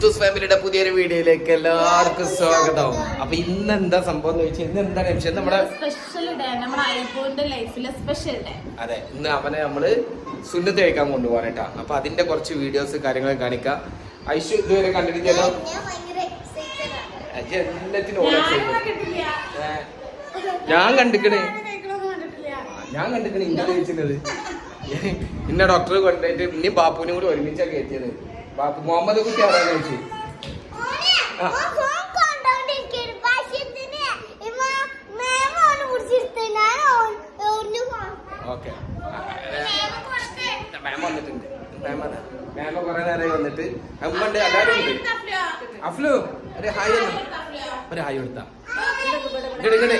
ക്രിസ്തുസ് ഫാമിലിയുടെ പുതിയൊരു വീഡിയോയിലേക്ക് എല്ലാവർക്കും സ്വാഗതം. അപ്പൊ ഇന്ന് എന്താ സംഭവം എന്ന് വെച്ചാൽ ഇന്ന് എന്താ ടെൻഷൻ നമ്മുടെ സ്പെഷ്യൽ ഡേ നമ്മുടെ ഐഫോണിന്റെ ലൈഫിലെ സ്പെഷ്യൽ ഡേ അതെ ഇന്ന് അവനെ നമ്മൾ സുന്നത്ത് കഴിക്കാൻ കൊണ്ടുപോകാനേട്ടാ അപ്പൊ അതിന്റെ കുറച്ച് വീഡിയോസ് കാര്യങ്ങൾ കാണിക്കാം. ഐശു ഇതുവരെ കണ്ടിട്ടില്ലല്ലോ എല്ലാത്തിനും ഞാൻ കണ്ടിക്കണേ. ഞാൻ കണ്ടിക്കണേ ഇന്ന കഴിച്ചിരുന്നത് ഇന്ന ഡോക്ടർ കൊണ്ടുപോയിട്ട് ഇനി ബാപ്പുവിനും കൂടി ഒരുമിച്ചാണ് കയറ്റിയത്. ബാപ്പു മുഹമ്മദ് കുട്ടി ആരാ phone- ഓക്കെ. മാം വന്നിട്ടുണ്ട്. മാം അതാ മാമ കുറെ നേരമായി വന്നിട്ട്. അമ്മണ്ട് എല്ലാരും ഉണ്ട്. അഫ്ലു ഒരു ഹായ് ഒന്ന്. ഒരു ഹായ് കൊടുത്താ. ഇങ്ങട് ഇങ്ങട്.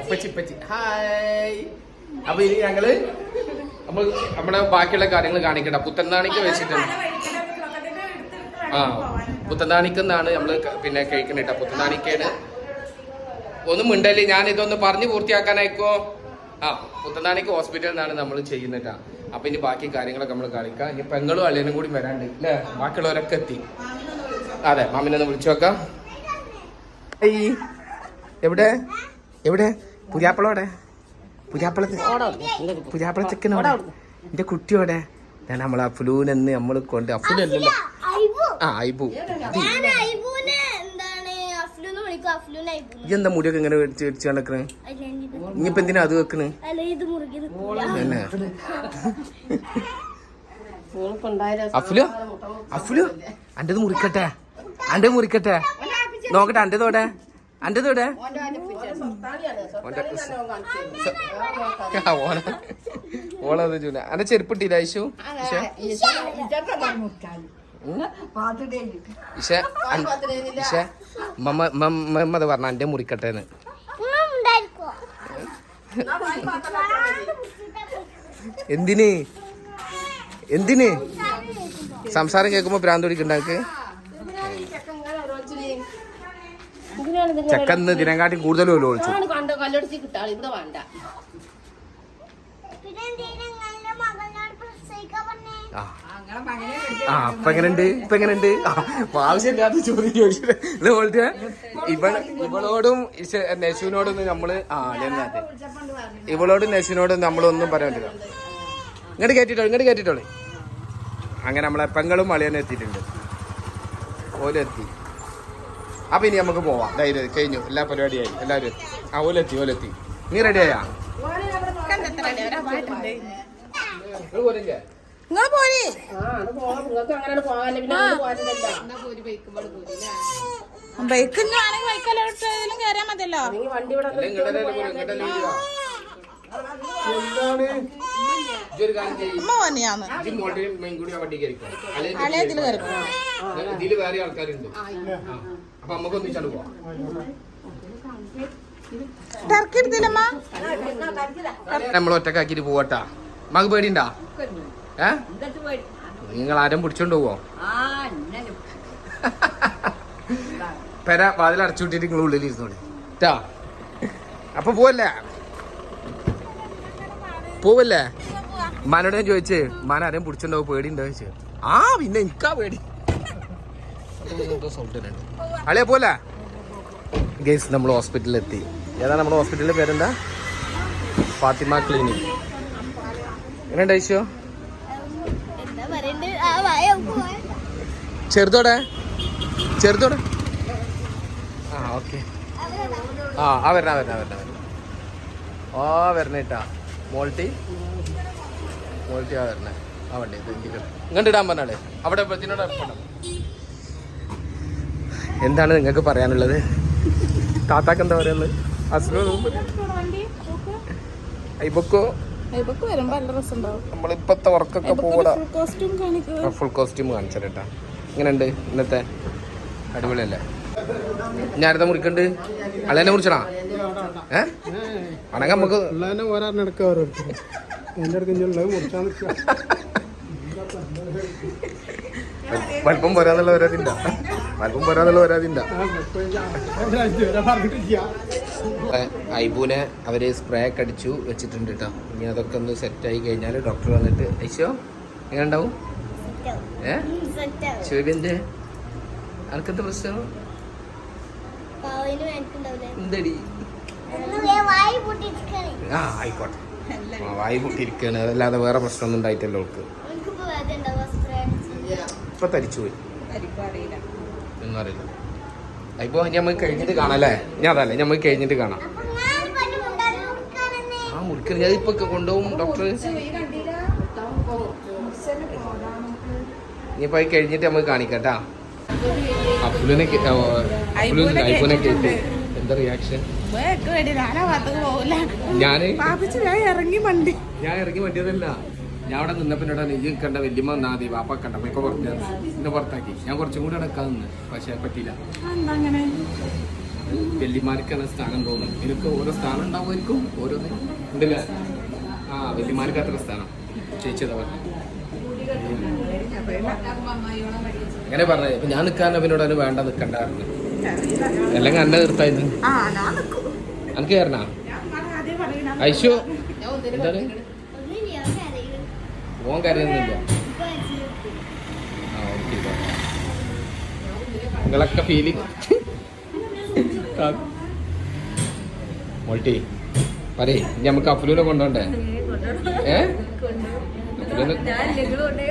ഇപ്പച്ചി ഇപ്പച്ചി. ഹായ്. അപ്പൊ ഇനി ഞങ്ങൾ നമ്മൾ നമ്മുടെ ബാക്കിയുള്ള കാര്യങ്ങൾ കാണിക്കണ്ട. പുത്തൻ നാണിക്ക് വെച്ചിട്ടുണ്ട്. ആ പുത്തൻതാണിക്കെന്നാണ് നമ്മൾ പിന്നെ കഴിക്കണേട്ടാ പുത്തനാണിക്കാണ് ഒന്നും മിണ്ടല്ലേ ഞാൻ ഇതൊന്ന് പറഞ്ഞു പൂർത്തിയാക്കാനായിക്കോ? ആ പുത്തനാണിക്ക് ഹോസ്പിറ്റലിൽ നിന്നാണ് നമ്മൾ ചെയ്യുന്നട്ടാ അപ്പൊ ഇനി ബാക്കി കാര്യങ്ങളൊക്കെ നമ്മൾ കാണിക്കാം. ഇനി പെങ്ങളും അളിയനും കൂടി വരാണ്ട് അല്ലേ ബാക്കിയുള്ളവരൊക്കെ എത്തി. അതെ മാമിനെ ഒന്ന് വിളിച്ചു നോക്കാം. എവിടെ? എവിടെ? പുതിയാപ്പളോടെ പുതിയാപ്പള പുതിയാപ്പള ചെക്കനോടെ എന്റെ കുട്ടിയോടെ ഞാൻ നമ്മൾ ഫുലൂനെന്ന് നമ്മൾ കൊണ്ട് അഫ്ലൂനല്ലല്ലോ ഐബു. ആ ഐബു. എന്താ മുടിയൊക്കെ ഇങ്ങനെ ഇനിയിപ്പോ എന്തിനാ അത് വെക്കണ്? അഫ്ലു? അഫ്ലു? അന്റെത് മുറിക്കട്ടെ? അന്റെ മുറിക്കട്ടെ? നോക്കട്ടെ അന്റെതോടെ അന്റെതോടെ ഓളത് ചൂല അന്റെ ചെരുപ്പിട്ടില്ല ഐശു? ഇഷ ഇഷ അൻ- ഇഷ മമ്മ മമ്മ അത് പറഞ്ഞ എന്റെ മുറിക്കട്ടെ എന്ന് ഉമ്മ ഉണ്ടായിരിക്കോ? എന്തിന്? എന്തിന്? സംസാരം കേൾക്കുമ്പോ ഭ്രാന്ത് പിടിക്കണ്ടാക്ക് ചെക്കന്ന് ദിനങ്കാട്ടി കൂടുതൽ ഒഴിച്ചു. വേണ്ട. ആ. ആ ഇപ്പൊ എങ്ങനെയുണ്ട്? ഇപ്പൊ എങ്ങനെയുണ്ട്? ആവശ്യമില്ലാത്ത ചോദ്യം ചോദിച്ചിട്ട് പോലത്തെ ഇവൾ ഇവളോടും നെശുവിനോടൊന്നും നമ്മൾ ആ അതെ ഇവളോടും നെശുവിനോടും നമ്മളൊന്നും പറയാൻ പറ്റില്ല ഇങ്ങോട്ട് കേട്ടിട്ടോ ഇങ്ങോട്ട് കയറ്റിട്ടോളെ അങ്ങനെ നമ്മളെ പെങ്ങളും മളിയനും എത്തിയിട്ടുണ്ട്. ഓലെത്തി അപ്പൊ ഇനി നമുക്ക് പോവാം. ധൈര്യം കഴിഞ്ഞു. എല്ലാ പരിപാടിയായി. എല്ലാവരും എത്തി. ആ ഓലെത്തി ഓലെത്തി നീ റെഡിയായാ ഓരോ നിങ്ങൾ പോരെ. നിങ്ങൾക്ക് അങ്ങനെ പോകാൻ. പിന്നെ ബൈക്ക് ആണെങ്കിൽ ബൈക്കെല്ലാം കയറിയാൽ മതിയല്ലോ. ഇതിൽ വേറെ ആൾക്കാരുണ്ട്. ആ. അപ്പൊ നമുക്ക് ഒന്നിച്ചാണ് പോവാം. ടർക്കി നമ്മൾ ഒറ്റക്കാക്കിട്ട് പോവട്ടാ. മക പേടിണ്ടാ ഏ? നിങ്ങൾ ആരും പിടിച്ചോണ്ട് പോവോ? പെര വാതിൽ അടച്ചുവിട്ടിട്ട് നിങ്ങൾ ഉള്ളിൽ ഇരുന്നോളി. ട്ടാ. അപ്പൊ പോവല്ലേ? പോവല്ലേ? മനോട് ഞാൻ ചോദിച്ചേ മാന ആരെയും പിടിച്ചോണ്ടാവും പേടിണ്ടോ ചോദിച്ചു. ആ പിന്നെ എനിക്കാ പേടി. അളിയാ പോല ഗേസ് നമ്മൾ ഹോസ്പിറ്റലിൽ എത്തി ഏതാ നമ്മുടെ ഹോസ്പിറ്റലിന്റെ പേരെന്താ? ഫാത്തിമ ക്ലിനിക്. എങ്ങനെ ഐശോ എന്താ പറയണ്ടേ? ആ, വായ നമുക്ക് പോവാം. ചെറുതോടെ? ചെറുതോടെ? ആ ഓക്കെ. ആ ആ വരണ വരണ വരണ വരണ. ആ വരണേട്ടാ മോൾട്ടി? മോൾട്ടി ആ വരണേ. ആ വണ്ടി ഇങ്ങോട്ട് ഇടാൻ പറഞ്ഞാളെ അവിടെ എന്താണ് നിങ്ങൾക്ക് പറയാനുള്ളത്? താത്താക്ക് എന്താ പറയുന്നത് അസുഖം ഐബക്കോ? നമ്മളിപ്പത്തെ വർക്കൊക്കെ പോടാ കോസ്റ്റ്യൂം കാണിക്കുക ഫുൾ കോസ്റ്റ്യൂം കാണിച്ചേട്ടാ ഇങ്ങനെയുണ്ട് ഇന്നത്തെ അടിപൊളിയല്ലേ? ഞാൻ അടുത്ത മുറിക്കണ്ട്? അളേനെ മുറിച്ചണാ? ഏ? അണങ്ങ നമുക്ക് വലപ്പം പോരാന്നുള്ള വരാതില്ല വലപ്പം പോരാന്നുള്ള വരാതില്ല ഐബൂനെ അവർ സ്പ്രേ ഒക്കെ അടിച്ചു വെച്ചിട്ടുണ്ട് കേട്ടോ ഇനി അതൊക്കെ ഒന്ന് സെറ്റ് ആയി കഴിഞ്ഞാൽ ഡോക്ടർ വന്നിട്ട് ഐശോ എങ്ങനെ ഉണ്ടാവും ഏ? സെറ്റ് ആവും. ശിവന്റെ അനക്കത്തെ പ്രശ്നം? എന്തടി? ആ ആയിക്കോട്ടെ. ആ, വായി പൊട്ടിയിരിക്കാണ്. അതല്ലാതെ വേറെ പ്രശ്നമൊന്നും ഉണ്ടായിട്ടല്ലോ അവൾക്ക് ഇപ്പൊ തരിച്ചു പോയി. ഒന്നും അറിയില്ല. ഇപ്പൊ ഞമ്മക്ക് കഴിഞ്ഞിട്ട് കാണാല്ലേ ഞാൻ അതല്ലേ ഞമ്മക്ക് കഴിഞ്ഞിട്ട് കാണാം. ആ മുറിക്കൽ ഞാൻ ഇപ്പൊ കൊണ്ടുപോകും ഡോക്ടർ ഇനിയിപ്പോ അത് കഴിഞ്ഞിട്ട് നമുക്ക് കാണിക്കട്ടാ. അപ്പുലിനെ കേ- ഓ, അപ്പുലിനെ ഐഫോനെ കേട്ട്. എന്താ റിയാക്ഷൻ ഞാനാ? ഇറങ്ങി ഞാൻ ഇറങ്ങി ഞാൻ അവിടെ ഈ കണ്ട വല്യമ്മ വന്നാ മതി വാപ്പ കണ്ട ഇപ്പൊ പുറത്ത് എന്നെ പുറത്താക്കി. ഞാൻ കുറച്ചും കൂടി അടക്കാൻ നിന്ന് പക്ഷെ പറ്റിയില്ല. എന്താ അങ്ങനെ? വല്യമാർക്കാണ് സ്ഥാനം തോന്നുന്നത്. എനിക്ക് ഓരോ സ്ഥാനം ഉണ്ടാവുമായിരിക്കും ഓരോന്ന്. ഉണ്ടല്ലേ? ആ വല്യമാർക്ക് അത്ര സ്ഥാനം. ചേച്ചിയതാ പറഞ്ഞു. അങ്ങനെ പറഞ്ഞത് ഇപ്പൊ ഞാൻ നിൽക്കാൻ അവനോട് അവന് വേണ്ട നിൽക്കണ്ടായിരുന്നു അല്ലെങ്കിൽ അന്നെ നിർത്തായിരുന്നു ആ ഞാൻ നിൽക്കും എനിക്ക് കയറണ ഐശു. എന്താണ്? ഓൻ കരയുന്നില്ല. നിങ്ങളൊക്കെ ഫീലിംഗ് മോൾട്ടി പറയേ ഇനി നമുക്ക് അഫ്ലൂനെ കൊണ്ടോണ്ടേ? ഏ? അഫ്ലൂനെ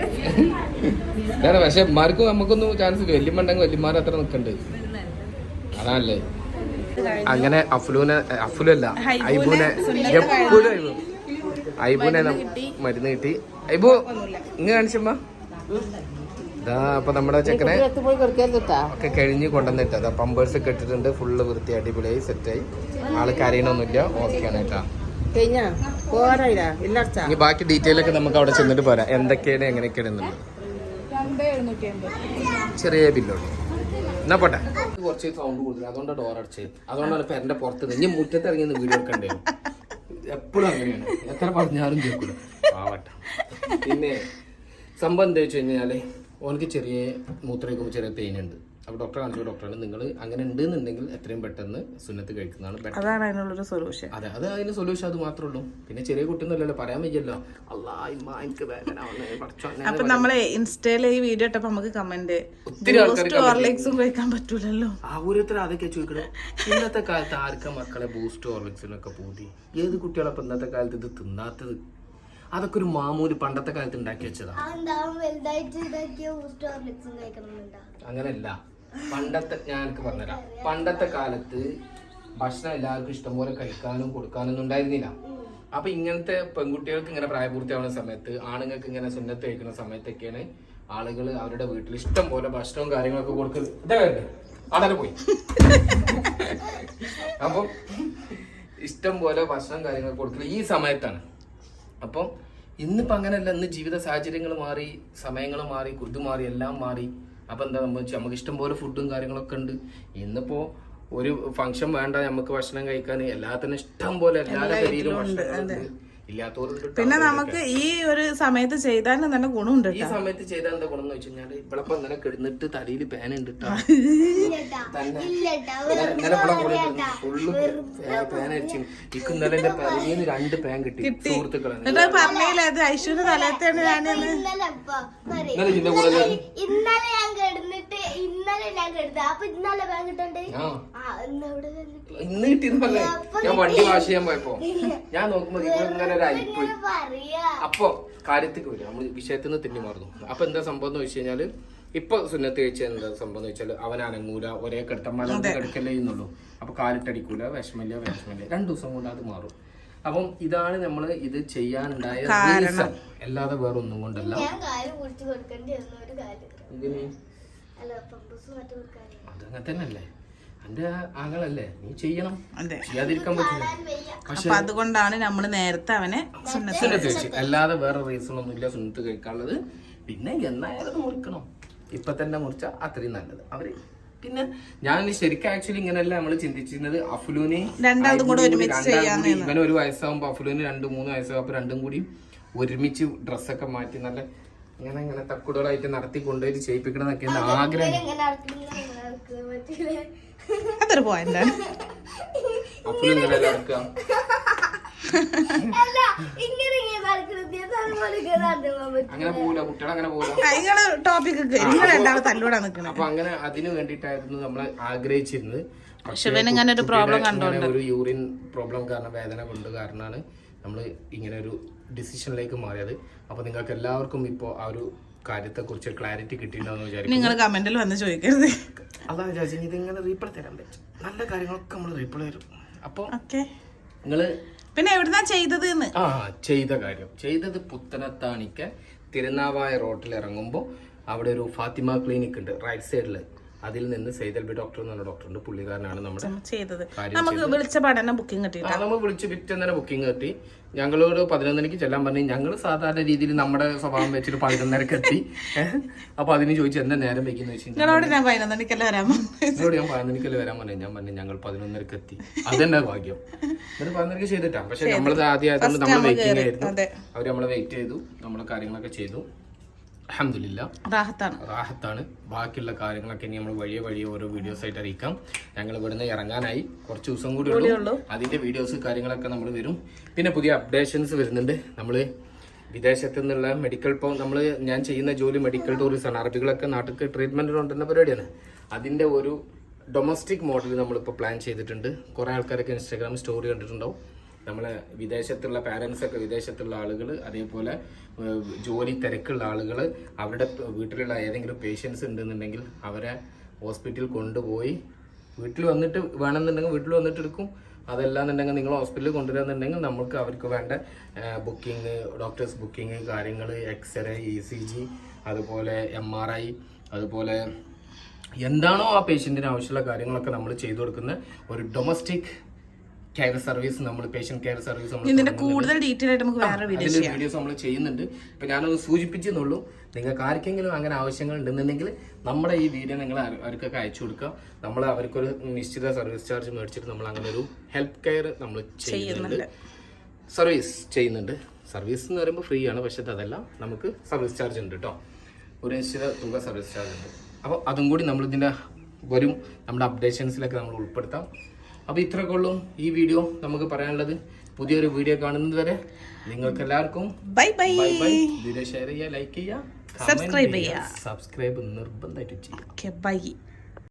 ഇതാണ് പക്ഷെ ഉമ്മാർക്കും നമുക്കൊന്നും ചാൻസ് ഇല്ല. വല്യമ്മണ്ടെങ്കിൽ വല്യമാർ അത്ര നിക്കണ്ട്. അതാണല്ലേ. അങ്ങനെ അഫ്ലൂനെ അഫ്ലല്ല ഐബുനെ എപ്പോഴും ഐബു. ഐബുനെ മരുന്ന് കിട്ടി. ഐബു ഇങ്ങ് കാണിച്ചമ്മ. ഇതാ അപ്പൊ നമ്മുടെ ചെക്കനെ ഒക്കെ കഴിഞ്ഞ് കൊണ്ടുവന്നിട്ട് അതാ പമ്പേഴ്സ് ഒക്കെ ഇട്ടിട്ടുണ്ട്. ഫുള്ള് വൃത്തി അടിപൊളിയായി സെറ്റായി ആൾ കരയണമൊന്നുമില്ല ഓക്കെ ആണ് കേട്ടാ. ഇനി ബാക്കി ഡീറ്റെയിൽ ഒക്കെ നമുക്ക് അവിടെ ചെന്നിട്ട് പോരാ. എന്തൊക്കെയാണ് എങ്ങനെയൊക്കെയാണ് എന്നുള്ളത്. ചെറിയ ബില്ലുള്ളൂ എന്നാ പോട്ടെ. കുറച്ച് സൗണ്ട് കൂടുതൽ അതുകൊണ്ട് ഡോർ അടച്ച് അതുകൊണ്ടാണ് പെരന്റെ പുറത്ത് നിന്ന്. ഇനി മുറ്റത്ത് ഇറങ്ങി നിന്ന് വീഡിയോ എടുക്കണ്ടേ? എപ്പോഴും അങ്ങനെയാണ്. എത്ര പറഞ്ഞാലും കേൾക്കൂല. ആവട്ടെ പിന്നെ സംഭവം എന്താ വെച്ച് കഴിഞ്ഞാൽ ഓനക്ക് ചെറിയ മൂത്രമൊക്കെ ചെറിയ പെയിൻ ഉണ്ട്. അപ്പൊ ഡോക്ടർ കാണിച്ചു ഡോക്ടറാണ് നിങ്ങൾ അങ്ങനെ ഉണ്ട് എന്നുണ്ടെങ്കിൽ എത്രയും പെട്ടെന്ന് സുന്നത്ത് കഴിക്കുന്നതാണ് അതാണ് അതിനുള്ളൊരു സൊല്യൂഷൻ അതെ അത് അതിന് സൊല്യൂഷൻ അത് മാത്രമേ ഉള്ളൂ. പിന്നെ ചെറിയ കുട്ടിയൊന്നുമല്ലല്ലോ പറയാൻ വയ്യല്ലോ. അല്ലാ ഇമ്മ എനിക്ക് വേദന അപ്പൊ നമ്മളെ ഇൻസ്റ്റയിൽ ഈ വീഡിയോ ഇട്ടപ്പോ നമുക്ക് കമന്റ് ഹോർലിക്സും കഴിക്കാൻ പറ്റൂലല്ലോ. ആ ഓരോരുത്തർ അതൊക്കെ ചോദിക്കണേ. ഇന്നത്തെ കാലത്ത് ആർക്ക മക്കളെ ബൂസ്റ്റ് ഹോർലിക്സിനൊക്കെ പൂതി? ഏത് കുട്ടികളപ്പം ഇന്നത്തെ കാലത്ത് ഇത് തിന്നാത്തത്? അതൊക്കെ ഒരു മാമൂൽ പണ്ടത്തെ കാലത്ത് ഉണ്ടാക്കി വെച്ചതാ. അതെന്താ? പണ്ടത്തെ ഞാൻ എനിക്ക് പറഞ്ഞുതരാം. പണ്ടത്തെ കാലത്ത് ഭക്ഷണം എല്ലാവർക്കും ഇഷ്ടംപോലെ കഴിക്കാനും കൊടുക്കാനൊന്നും ഉണ്ടായിരുന്നില്ല. അപ്പൊ ഇങ്ങനത്തെ പെൺകുട്ടികൾക്ക് ഇങ്ങനെ പ്രായപൂർത്തിയാവുന്ന സമയത്ത് ആണുങ്ങൾക്ക് ഇങ്ങനെ സുന്നത്ത് കഴിക്കുന്ന സമയത്തൊക്കെയാണ് ആളുകൾ അവരുടെ വീട്ടിൽ ഇഷ്ടം പോലെ ഭക്ഷണവും കാര്യങ്ങളൊക്കെ കൊടുക്കുന്നത്. ഇതാ വരട്ടെ പോയി. അപ്പം ഇഷ്ടം പോലെ ഭക്ഷണം കാര്യങ്ങൾ കൊടുക്കുന്നത് ഈ സമയത്താണ്. അപ്പം ഇന്നിപ്പോ അങ്ങനെയല്ല. ഇന്ന് ജീവിത സാഹചര്യങ്ങൾ മാറി സമയങ്ങൾ മാറി കുതു മാറി എല്ലാം മാറി. അപ്പൊ എന്താ നമ്മൾ നമുക്ക് ഇഷ്ടം പോലെ ഫുഡും കാര്യങ്ങളൊക്കെ ഉണ്ട് ഇന്നിപ്പോ ഒരു ഫംഗ്ഷൻ വേണ്ട നമുക്ക് ഭക്ഷണം കഴിക്കാൻ എല്ലാത്തിനും ഇഷ്ടം പോലെ എല്ലാവരുടെ ഇല്ലാത്തവരുണ്ട് ട്ടോ. പിന്നെ നമുക്ക് ഈ ഒരു സമയത്ത് ചെയ്താലും തന്നെ ഗുണമുണ്ട് ഈ സമയത്ത് ചെയ്താൽ എന്താ ഗുണം എന്ന് വെച്ച് കഴിഞ്ഞാൽ ഇവളപ്പം ഇങ്ങനെ കിടന്നിട്ട് തലയിൽ പാൻ ഉണ്ട് ട്ടോ. ഇല്ലട്ടാ തന്നെ ഇല്ലട്ടാ ഇന്നലെ എനിക്ക് എന്റെ പരിചയം രണ്ട് പാൻ കിട്ടി സുഹൃത്തുക്കളെ. പറഞ്ഞില്ല? അത് ഐശ്വര്യ തലത്തെയാണ് ഞാൻ ഇന്നലെ ഇന്നലെ ഞാൻ കിടന്നിട്ട് ഇന്നലെ ഞാൻ കിടന്നത് അപ്പൊ ഇന്നലെ ബാങ്ക് കിട്ടണ്ടേ? ഇന്ന് പറഞ്ഞേ ഞാൻ വണ്ടി വാഷ് ചെയ്യാൻ പോയപ്പോ. ഞാൻ നോക്കുമ്പോ ഇങ്ങനെ ഒരു പറയാ. അപ്പൊ കാര്യത്തേക്ക് വരും നമ്മൾ വിഷയത്തിൽ നിന്ന് തെന്നി മാറുന്നു. അപ്പൊ എന്താ സംഭവം എന്ന് വെച്ച് കഴിഞ്ഞാൽ ഇപ്പൊ സുന്നത്ത് കഴിച്ച എന്താ സംഭവം എന്ന് വെച്ചാൽ അവൻ അനങ്ങൂല ഒരേ കിടത്തമ്മ കിടക്കല്ലേ എന്നുള്ളൂ. അപ്പൊ കാലിട്ടടിക്കൂല വിഷമില്ല വിഷമില്ല രണ്ടു ദിവസം കൊണ്ട് അത് മാറും. അപ്പം ഇതാണ് നമ്മൾ ഇത് ചെയ്യാനുണ്ടായ. അല്ലാതെ വേറെ ഒന്നും കൊണ്ടല്ല അതങ്ങനെ തന്നെയല്ലേ? എന്റെ ആങ്ങളല്ലേ? നീ ചെയ്യണം. അതെ. ചെയ്യാതിരിക്കാൻ പറ്റില്ല. പക്ഷെ അതുകൊണ്ടാണ് നമ്മൾ നേരത്തെ അവനെ സുന്നത്ത് അല്ലാതെ വേറെ റീസൺ ഒന്നുമില്ല സുന്നത്ത് കഴിക്കാനുള്ളത്. പിന്നെ എന്നായാലും മുറിക്കണം. ഇപ്പൊ തന്നെ മുറിച്ച അത്രയും നല്ലത്. അവർ പിന്നെ ഞാൻ ശരിക്കും ആക്ച്വലി ഇങ്ങനെയല്ല നമ്മൾ ചിന്തിച്ചിരുന്നത്. അഫ്ലൂനെ രണ്ടാളും കൂടി ഒരുമിച്ച് ഇവന് ഒരു വയസ്സാകുമ്പോ അഫ്ലൂന് രണ്ട് മൂന്ന് വയസ്സാകുമ്പോ രണ്ടും കൂടി ഒരുമിച്ച് ഡ്രസ്സൊക്കെ മാറ്റി നല്ല ഇങ്ങനെ ഇങ്ങനെ തക്കുടുകളായിട്ട് നടത്തി കൊണ്ടുപോയി ചെയ്യിപ്പിക്കണമെന്നൊക്കെ എന്റെ ആഗ്രഹം. അതൊരു പോയിന്റാണ് ഇങ്ങനെ അങ്ങനെ പോകില്ല കുട്ടികൾ അങ്ങനെ നിങ്ങൾ ടോപ്പിക്ക് നിങ്ങൾ രണ്ടാളും തല്ലൂടാ നിക്കണേ. അപ്പൊ അങ്ങനെ അതിന് വേണ്ടിയിട്ടായിരുന്നു നമ്മൾ ആഗ്രഹിച്ചിരുന്നത്. പക്ഷേ ഒരു പ്രോബ്ലം കണ്ടോണ്ട്. ഒരു യൂറിൻ പ്രോബ്ലം കാരണം വേദന കൊണ്ട് കാരണമാണ് നമ്മൾ ഇങ്ങനെ ഒരു ഡിസിഷനിലേക്ക് മാറിയത്. അപ്പൊ നിങ്ങൾക്ക് എല്ലാവർക്കും ഇപ്പോൾ ആ ഒരു കാര്യത്തെ കുറിച്ച് ക്ലാരിറ്റി കിട്ടിയിട്ടുണ്ടാവും വിചാരിക്കുന്നു. നിങ്ങൾ കമന്റിൽ വന്ന് ചോദിക്കരുത്. അതാ വിചാരിച്ചു ഇത് ഇങ്ങനെ റീപ്ലൈ തരാൻ പറ്റും. നല്ല കാര്യങ്ങളൊക്കെ നമ്മൾ റീപ്ലൈ തരും. അപ്പോൾ ഓക്കെ. നിങ്ങൾ പിന്നെ എവിടുന്നാ ചെയ്തത് എന്ന് ആ ചെയ്ത കാര്യം. ചെയ്തത് പുത്തനത്താണിക്ക് തിരുനാവായ റോട്ടിൽ ഇറങ്ങുമ്പോൾ അവിടെ ഒരു ഫാത്തിമ ക്ലിനിക് ഉണ്ട് റൈറ്റ് സൈഡിൽ അതിൽ നിന്ന് സൈതൽബി ഡോക്ടർ എന്ന് പറഞ്ഞ ഡോക്ടറുണ്ട്. പുള്ളിക്കാരനാണ് നമ്മുടെ ചെയ്തത്. നമുക്ക് വിളിച്ച പഠനം ബുക്കിംഗ് കിട്ടി നമ്മൾ വിളിച്ച് പിറ്റേന്നേരം ബുക്കിംഗ് കിട്ടി. ഞങ്ങളോട് പതിനൊന്നരക്ക് ചെല്ലാൻ പറഞ്ഞു. ഞങ്ങൾ സാധാരണ രീതിയിൽ നമ്മുടെ സ്വഭാവം വെച്ചിട്ട് പതിനൊന്നരക്ക് എത്തി? അപ്പൊ അതിന് ചോദിച്ചു എന്താ നേരം വെക്കുന്ന വെച്ചിട്ടുണ്ടെങ്കിൽ ഞാൻ പതിനൊന്നരക്കല്ലേ എന്നോട് ഞാൻ വരാൻ പറഞ്ഞു. ഞാൻ പറഞ്ഞു ഞങ്ങൾ പതിനൊന്നരക്ക് എത്തി. അതെന്നെ ഭാഗ്യം. എന്നിട്ട് പതിനൊന്നരക്ക് ചെയ്തിട്ടാ. പക്ഷെ നമ്മളത് ആദ്യം ആയതുകൊണ്ട് നമ്മൾ വെയിറ്റിംഗ് ആയിരുന്നു. അവർ നമ്മളെ വെയിറ്റ് ചെയ്തു. നമ്മളെ കാര്യങ്ങളൊക്കെ ചെയ്തു. അഹമ്മദില്ല റാഹത്താണ്. റാഹത്താണ്. ബാക്കിയുള്ള കാര്യങ്ങളൊക്കെ ഇനി നമ്മൾ വഴിയെ വഴിയെ ഓരോ വീഡിയോസ് ആയിട്ട് അറിയിക്കാം. ഞങ്ങൾ ഇവിടുന്ന് ഇറങ്ങാനായി. കുറച്ച് ദിവസം കൂടി ഉള്ളൂ. അതിന്റെ വീഡിയോസ് കാര്യങ്ങളൊക്കെ നമ്മൾ വരും. പിന്നെ പുതിയ അപ്ഡേഷൻസ് വരുന്നുണ്ട്. നമ്മൾ വിദേശത്ത് നിന്നുള്ള മെഡിക്കൽ ഇപ്പോൾ നമ്മൾ ഞാൻ ചെയ്യുന്ന ജോലി മെഡിക്കൽ ടൂറിസം ആണ്. അറബികളൊക്കെ നാട്ടിൽ ട്രീറ്റ്മെന്റ് കൊണ്ടുവരുന്ന പരിപാടിയാണ്. അതിന്റെ ഒരു ഡൊമസ്റ്റിക് മോഡൽ നമ്മളിപ്പോൾ പ്ലാൻ ചെയ്തിട്ടുണ്ട്. കുറേ ആൾക്കാരൊക്കെ ഇൻസ്റ്റാഗ്രാം സ്റ്റോറി കണ്ടിട്ടുണ്ടാവും. നമ്മളെ വിദേശത്തുള്ള പാരൻസ് ഒക്കെ വിദേശത്തുള്ള ആളുകൾ അതേപോലെ ജോലി തിരക്കുള്ള ആളുകൾ അവരുടെ വീട്ടിലുള്ള ഏതെങ്കിലും പേഷ്യൻസ് ഉണ്ടെന്നുണ്ടെങ്കിൽ അവരെ ഹോസ്പിറ്റലിൽ കൊണ്ടുപോയി വീട്ടിൽ വന്നിട്ട് വേണമെന്നുണ്ടെങ്കിൽ വീട്ടിൽ വന്നിട്ട് എടുക്കും. അതല്ലാന്നുണ്ടെങ്കിൽ നിങ്ങൾ ഹോസ്പിറ്റലിൽ കൊണ്ടുവരാന്നുണ്ടെങ്കിൽ നമുക്ക് അവർക്ക് വേണ്ട ബുക്കിംഗ് ഡോക്ടേഴ്സ് ബുക്കിംഗ് കാര്യങ്ങൾ X ray E C G അതുപോലെ എം ആർ ഐ അതുപോലെ എന്താണോ ആ പേഷ്യന്റിന് ആവശ്യമുള്ള കാര്യങ്ങളൊക്കെ നമ്മൾ ചെയ്തു കൊടുക്കുന്ന ഒരു ഡൊമസ്റ്റിക് കെയർ സർവീസ് നമ്മൾ പേഷ്യന്റ് കെയർ സർവീസ് ഇതിന്റെ കൂടുതൽ ഡീറ്റെയിൽ ആയിട്ട് നമുക്ക് വേറെ വീഡിയോസ് വീഡിയോസ് നമ്മൾ ചെയ്യുന്നുണ്ട്. ഇപ്പൊ ഞാനത് സൂചിപ്പിച്ചെന്നുള്ളൂ. നിങ്ങൾക്ക് ആർക്കെങ്കിലും അങ്ങനെ ആവശ്യങ്ങൾ ഉണ്ടെന്നുണ്ടെങ്കിൽ നമ്മുടെ ഈ വീഡിയോ നിങ്ങൾ അവർക്കൊക്കെ അയച്ചു കൊടുക്കുക. നമ്മൾ അവർക്കൊരു നിശ്ചിത സർവീസ് ചാർജ് മേടിച്ചിട്ട് നമ്മൾ അങ്ങനെ ഒരു ഹെൽപ്പ് കെയർ നമ്മൾ ചെയ്യുന്നുണ്ട്. സർവീസ് ചെയ്യുന്നുണ്ട്. സർവീസ് എന്ന് പറയുമ്പോൾ ഫ്രീ ആണ് പക്ഷെ അതല്ല. നമുക്ക് സർവീസ് ചാർജ് ഉണ്ട് കേട്ടോ ഒരു നിശ്ചിത തുക സർവീസ് ചാർജ് ഉണ്ട്. അപ്പോൾ അതും കൂടി നമ്മളിതിന്റെ വരും. നമ്മുടെ അപ്ഡേഷൻസിലൊക്കെ നമ്മൾ ഉൾപ്പെടുത്താം. അപ്പോൾ ഇത്രയൊക്കെ ഉള്ളൂ ഈ വീഡിയോ നമുക്ക് പറയാനുള്ളത്. പുതിയൊരു വീഡിയോ കാണുന്നത് വരെ നിങ്ങൾക്ക് എല്ലാവർക്കും ബൈ ബൈ വീഡിയോ ഷെയർ ചെയ്യുക ലൈക്ക് ചെയ്യുക സബ്സ്ക്രൈബ് ചെയ്യുക. സബ്സ്ക്രൈബ് നിർബന്ധമായിട്ട് ചെയ്യുക. ബൈ